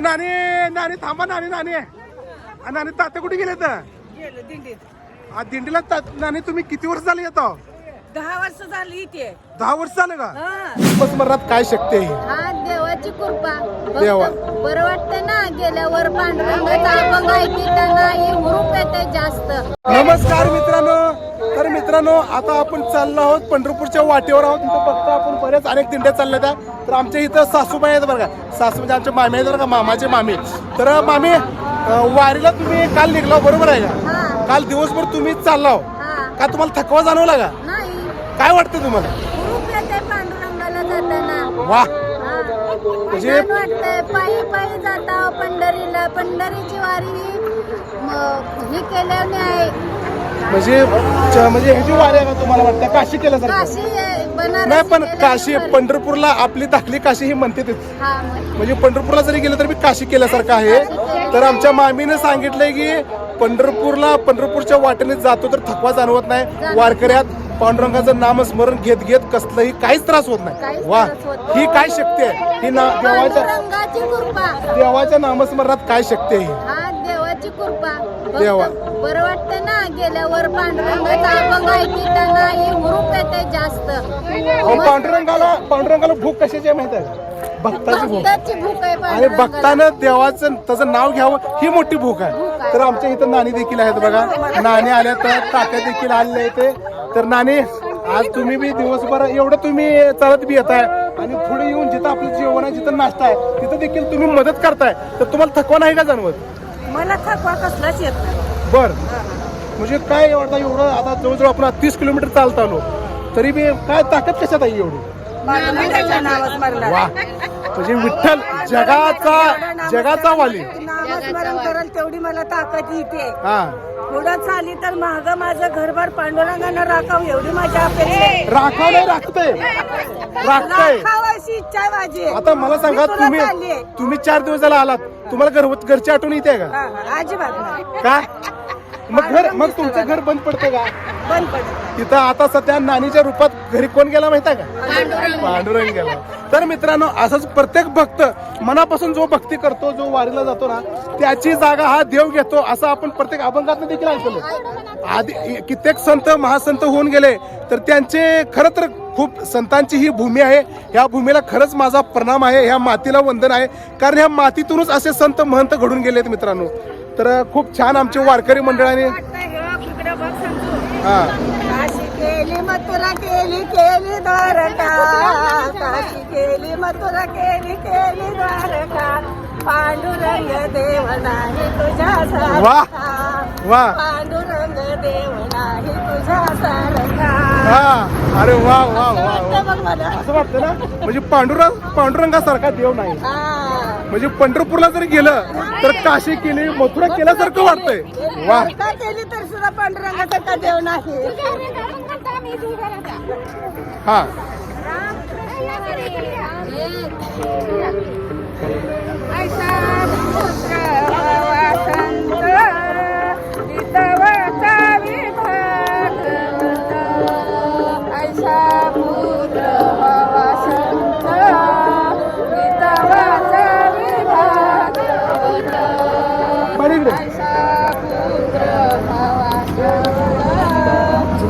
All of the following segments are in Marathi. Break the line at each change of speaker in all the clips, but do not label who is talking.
नानी नानी थांबा नानी नानी. आ, नानी तात्या कुठे गेले तर
गेलं दिंडीत.
आ, दिंडीला ता- नानी तुम्ही किती वर्ष झाले येतो?
दहा वर्ष झाली इथे.
दहा वर्ष झालं का?
हा.
स्मरणात काय शक्ती आहे?
हा देवाची कृपा. फक्त
देवा.
बरं वाटतं ना गेल्यावर पांडुरंगाचा अभंग ऐकताना ही हुरूप येते जास्त.
नमस्कार मित्रांनो. तर मित्रांनो आता आपण चाललो आहोत पंढरपूरच्या वाटेवर आहोत. इथं बघता आपण बऱ्याच अनेक दिंड्या चालल्या त्या तर आमच्या इथं सासूबाई आहेत बरं का. सासू म्हणजे आमच्या मामी आहेत बरं का मामाचे मामी. तर मामी वारीला तुम्ही काल निघला बरोबर आहे का? काल दिवसभर तुम्ही चाललो
हा.
का तुम्हाला थकवा जाणवला का? काय वाटतं तुम्हाला? वा. म्हणजे-
पायी पायी जाता पंढरीला. पंढरीची वारी ही केल्याने आहे.
म्हणजे च- म्हणजे ह्याची वारी आहे का तुम्हाला वाटतं? काशी
आहे, बनारस
नाही पण काशी. पंढरपूरला आपली दाखली काशी ही म्हणते तेच
हा मग.
म्हणजे पंढरपूरला जरी गेलं तर मी काशी केल्यासारखं आहे. तर आमच्या मामीने सांगितलंय की पंढरपूरला पंढरपूरच्या वाटेने जातो तर थकवा जाणवत नाही. वारकऱ्यात पांडुरंगाचं नामस्मरण घेत घेत कसलंही काहीच त्रास होत नाही.
काहीच
वा
त्रास होत नाही.
ही काय शक्ती आहे? ही ना देवाच्या
पांडुरंगाची कृपा.
देवाच्या नामस्मरणात काय शक्ती आहे
हा? देवाची कृपा.
देवा.
बरं वाटतं ना? गेल्यावर पांडुरंगाचा अभंग ऐकताना ही हुरूप येते जास्त.
अहो, पांडुरंगाला पांडुरंगाला भूक कशाची आहे माहिती आहे का? भक्ताची भूक.
भक्ताची भूक आहे
आणि
पांडुरंगाला.
भक्तानं देवाचं त्याचं नाव घ्यावं ही मोठी भूक आहे. तर आमच्या इथं नाणी देखील आहेत बघा. नाणी आल्या तर तात्या देखील आलेले आहेत तर नाणी आज तुम्ही बी दिवसभर एवढं तुम्ही चालत बी येताय. आणि पुढे येऊन जिथं आपलं जेवण आहे जिथं नाश्ता आहे तिथं देखील तुम्ही मदत करताय. तर तुम्हाला थकवा नाही का जाणवत?
मला थकवा कसलाच येत नाही.
बर. म्हणजे काय एवढं एवढं आता जवळजवळ आपण तीस किलोमीटर चालत आलो तरी बी काय ताकद कशात आहे एवढी? वा. म्हणजे विठ्ठल जगाचा जगाचा वाली.
नामस्मरण करेल तेवढी मला ताकद येते.
हा.
पुढं चाली तर माग माझं घरभर पांडुरंगानं राखावं एवढी माझी अपेक्षा आहे.
राखाव नाही राखतय. राखतय.
राखावं अशी इच्छा आहे माझी.
आता मला सांगा
मी तुला
तुम्ही. तुम्ही चार दिवस झाला आलात. तुम्हाला घर घरची आठवण येते का?
हा, हा, अजिबात नाही.
का? मग घर मग तुमचं घर बंद पडतं का?
बंद पडत.
तिथं आता सध्या नानीच्या रूपात घरी कोण गेला माहिती आहे का? पांडुरंग. गेला. तर मित्रांनो असंच प्रत्येक भक्त मनापासून जो भक्ती करतो जो वारीला जातो ना त्याची जागा हा देव घेतो असं आपण प्रत्येक अभंगात देखील ऐकलं आधी कित्येक संत महासंत होऊन गेले तर त्यांचे खरं तर खूप संतांची ही भूमी आहे. ह्या भूमीला खरंच माझा प्रणाम आहे ह्या मातीला वंदन आहे. कारण ह्या मातीतूनच असे संत महंत घडून गेलेत मित्रांनो. तर खूप छान आमचे वारकरी मंडळाने हा
काशी केली मथुरा केली केली द्वारका. काशी केली मथुरा केली केली द्वारका. पांडुरंग देव नाही तुझ्या
वा.
सारखा
वा
पांडुरंग देव नाही तुझ्या सारखा.
अरे वा वा वा
मला
असं वाटतं ना? म्हणजे पांडुरंग पांडुरंगासारखा देव नाही.
हा.
म्हणजे पंढरपूरला जर गेलं तर काशी केली मथुरा केल्यासारखं वाटतंय. वा.
केली तर सुद्धा पांडुरंगासारखा देव नाही.
हा.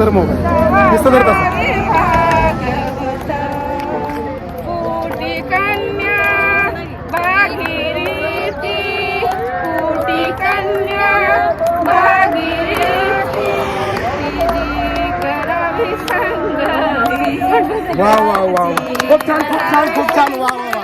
सुधर मोबाईल दिसतं तर. वा वा वा वा. खूप छान खूप छान खूप छान वा वा वा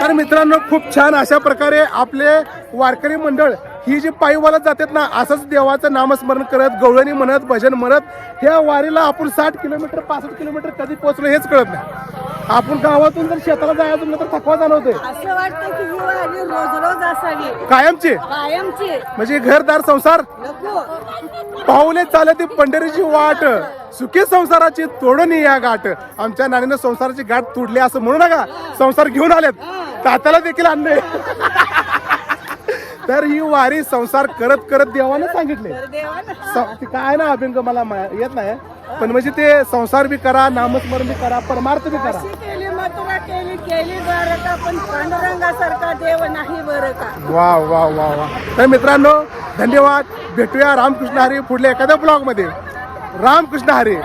तर मित्रांनो खूप छान अशा प्रकारे आपले वारकरी मंडळ ही जी पायी वालत जातात ना असंच देवाचं नामस्मरण करत गवळणी म्हणत भजन म्हणत ह्या वारीला आपण साठ किलोमीटर पासष्ट किलोमीटर कधी पोहोचलो हेच कळत नाही. आपण गावातून जर शेताला जायचं म्हणलं तर थकवा जाणवतोय.
असं वाटतं की ही वारी रोज रोज असावी.
कायमची?
कायमची.
म्हणजे घरदार संसार? पाऊले चालत ती पंढरीची वाट. सुखी संसाराची तोडून या गाठ. आमच्या नानीनं संसाराची गाठ तोडली असं म्हणू नका. संसार घेऊन आलेत. तात्याला देखील आणले तर ही वारी संसार करत करत देवानं सांगितले. स- काय ना अभिंग मला मा- येत नाही पण म्हणजे ते संसार बी करा नामस्मरण बी करा परमार्थ बी करा. वा वा वा वा. तर मित्रांनो धन्यवाद. भेटूया रामकृष्ण हरी पुढल्या एखाद्या ब्लॉगमध्ये. रामकृष्ण हरी.